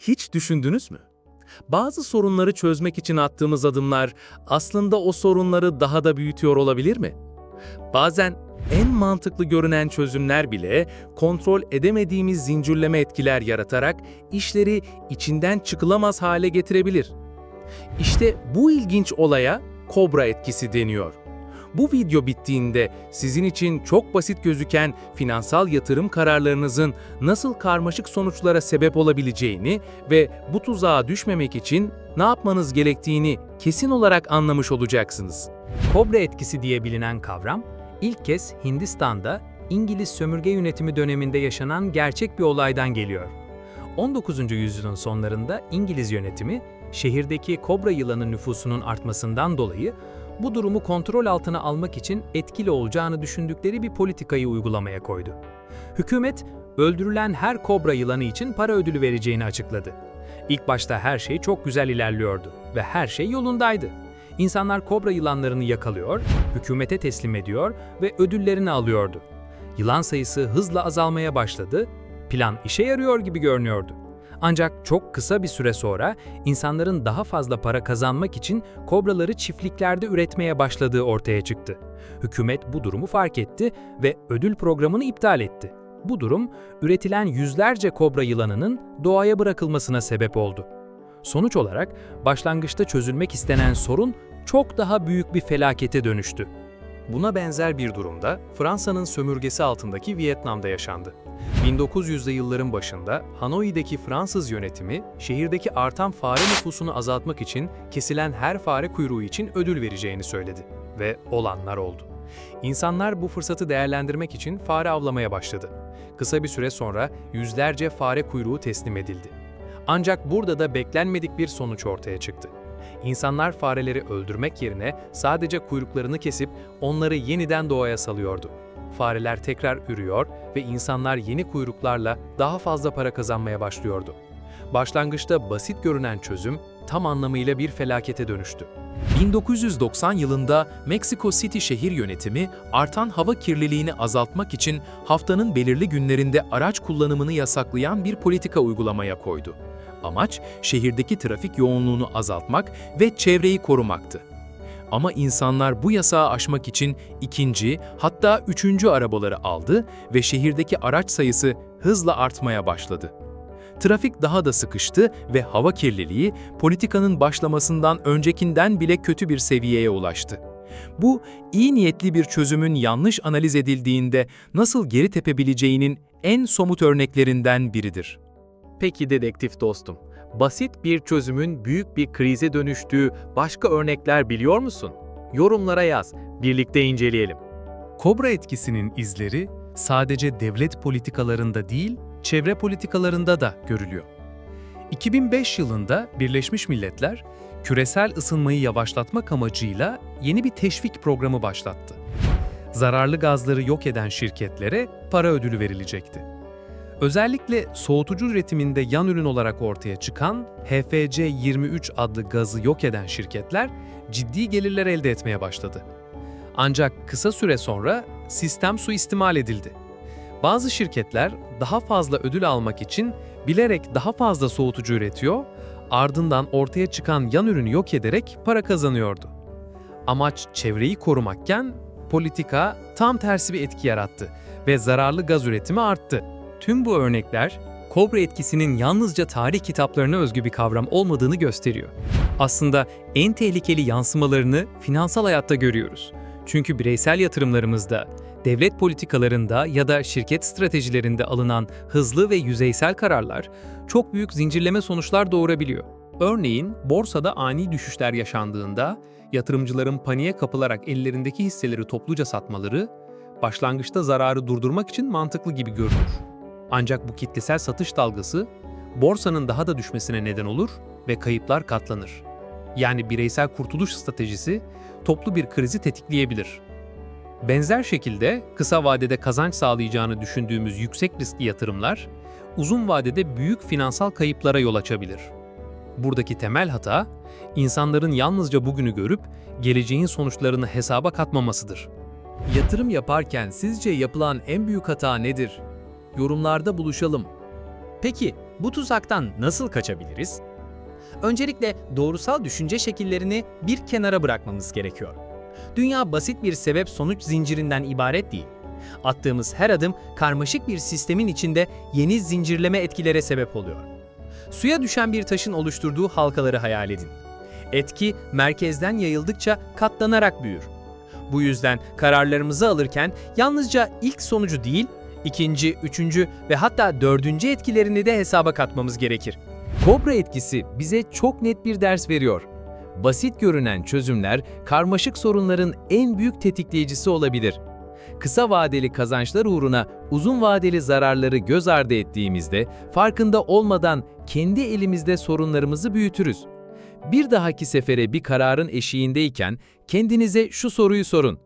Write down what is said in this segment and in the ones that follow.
Hiç düşündünüz mü? Bazı sorunları çözmek için attığımız adımlar aslında o sorunları daha da büyütüyor olabilir mi? Bazen en mantıklı görünen çözümler bile kontrol edemediğimiz zincirleme etkiler yaratarak işleri içinden çıkılamaz hale getirebilir. İşte bu ilginç olaya kobra etkisi deniyor. Bu video bittiğinde sizin için çok basit gözüken finansal yatırım kararlarınızın nasıl karmaşık sonuçlara sebep olabileceğini ve bu tuzağa düşmemek için ne yapmanız gerektiğini kesin olarak anlamış olacaksınız. Kobra etkisi diye bilinen kavram, ilk kez Hindistan'da İngiliz sömürge yönetimi döneminde yaşanan gerçek bir olaydan geliyor. 19. yüzyılın sonlarında İngiliz yönetimi, şehirdeki kobra yılanı nüfusunun artmasından dolayı bu durumu kontrol altına almak için etkili olacağını düşündükleri bir politikayı uygulamaya koydu. Hükümet, öldürülen her kobra yılanı için para ödülü vereceğini açıkladı. İlk başta her şey çok güzel ilerliyordu ve her şey yolundaydı. İnsanlar kobra yılanlarını yakalıyor, hükümete teslim ediyor ve ödüllerini alıyordu. Yılan sayısı hızla azalmaya başladı, plan işe yarıyor gibi görünüyordu. Ancak çok kısa bir süre sonra insanların daha fazla para kazanmak için kobraları çiftliklerde üretmeye başladığı ortaya çıktı. Hükümet bu durumu fark etti ve ödül programını iptal etti. Bu durum üretilen yüzlerce kobra yılanının doğaya bırakılmasına sebep oldu. Sonuç olarak başlangıçta çözülmek istenen sorun çok daha büyük bir felakete dönüştü. Buna benzer bir durumda Fransa'nın sömürgesi altındaki Vietnam'da yaşandı. 1900'lü yılların başında Hanoi'deki Fransız yönetimi şehirdeki artan fare nüfusunu azaltmak için kesilen her fare kuyruğu için ödül vereceğini söyledi ve olanlar oldu. İnsanlar bu fırsatı değerlendirmek için fare avlamaya başladı. Kısa bir süre sonra yüzlerce fare kuyruğu teslim edildi. Ancak burada da beklenmedik bir sonuç ortaya çıktı. İnsanlar fareleri öldürmek yerine sadece kuyruklarını kesip onları yeniden doğaya salıyordu. Fareler tekrar ürüyor ve insanlar yeni kuyruklarla daha fazla para kazanmaya başlıyordu. Başlangıçta basit görünen çözüm tam anlamıyla bir felakete dönüştü. 1990 yılında Mexico City şehir yönetimi artan hava kirliliğini azaltmak için haftanın belirli günlerinde araç kullanımını yasaklayan bir politika uygulamaya koydu. Amaç şehirdeki trafik yoğunluğunu azaltmak ve çevreyi korumaktı. Ama insanlar bu yasağı aşmak için ikinci, hatta üçüncü arabaları aldı ve şehirdeki araç sayısı hızla artmaya başladı. Trafik daha da sıkıştı ve hava kirliliği politikanın başlamasından öncekinden bile kötü bir seviyeye ulaştı. Bu, iyi niyetli bir çözümün yanlış analiz edildiğinde nasıl geri tepebileceğinin en somut örneklerinden biridir. Peki dedektif dostum, basit bir çözümün büyük bir krize dönüştüğü başka örnekler biliyor musun? Yorumlara yaz, birlikte inceleyelim. Kobra etkisinin izleri sadece devlet politikalarında değil, çevre politikalarında da görülüyor. 2005 yılında Birleşmiş Milletler, küresel ısınmayı yavaşlatmak amacıyla yeni bir teşvik programı başlattı. Zararlı gazları yok eden şirketlere para ödülü verilecekti. Özellikle soğutucu üretiminde yan ürün olarak ortaya çıkan HFC-23 adlı gazı yok eden şirketler ciddi gelirler elde etmeye başladı. Ancak kısa süre sonra sistem suistimal edildi. Bazı şirketler daha fazla ödül almak için bilerek daha fazla soğutucu üretiyor, ardından ortaya çıkan yan ürünü yok ederek para kazanıyordu. Amaç çevreyi korumakken politika tam tersi bir etki yarattı ve zararlı gaz üretimi arttı. Tüm bu örnekler, kobra etkisinin yalnızca tarih kitaplarına özgü bir kavram olmadığını gösteriyor. Aslında en tehlikeli yansımalarını finansal hayatta görüyoruz. Çünkü bireysel yatırımlarımızda, devlet politikalarında ya da şirket stratejilerinde alınan hızlı ve yüzeysel kararlar çok büyük zincirleme sonuçlar doğurabiliyor. Örneğin borsada ani düşüşler yaşandığında yatırımcıların paniğe kapılarak ellerindeki hisseleri topluca satmaları başlangıçta zararı durdurmak için mantıklı gibi görünür. Ancak bu kitlesel satış dalgası borsanın daha da düşmesine neden olur ve kayıplar katlanır. Yani bireysel kurtuluş stratejisi toplu bir krizi tetikleyebilir. Benzer şekilde kısa vadede kazanç sağlayacağını düşündüğümüz yüksek riskli yatırımlar uzun vadede büyük finansal kayıplara yol açabilir. Buradaki temel hata, insanların yalnızca bugünü görüp geleceğin sonuçlarını hesaba katmamasıdır. Yatırım yaparken sizce yapılan en büyük hata nedir? Yorumlarda buluşalım. Peki bu tuzaktan nasıl kaçabiliriz? Öncelikle doğrusal düşünce şekillerini bir kenara bırakmamız gerekiyor. Dünya basit bir sebep-sonuç zincirinden ibaret değil. Attığımız her adım karmaşık bir sistemin içinde yeni zincirleme etkilere sebep oluyor. Suya düşen bir taşın oluşturduğu halkaları hayal edin. Etki merkezden yayıldıkça katlanarak büyür. Bu yüzden kararlarımızı alırken yalnızca ilk sonucu değil, ikinci, üçüncü ve hatta dördüncü etkilerini de hesaba katmamız gerekir. Kobra etkisi bize çok net bir ders veriyor. Basit görünen çözümler karmaşık sorunların en büyük tetikleyicisi olabilir. Kısa vadeli kazançlar uğruna uzun vadeli zararları göz ardı ettiğimizde farkında olmadan kendi elimizde sorunlarımızı büyütürüz. Bir dahaki sefere bir kararın eşiğindeyken kendinize şu soruyu sorun.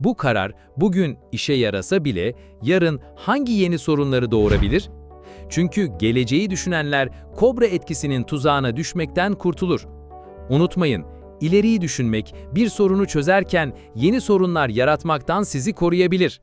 Bu karar bugün işe yarasa bile yarın hangi yeni sorunları doğurabilir? Çünkü geleceği düşünenler kobra etkisinin tuzağına düşmekten kurtulur. Unutmayın, ileriyi düşünmek bir sorunu çözerken yeni sorunlar yaratmaktan sizi koruyabilir.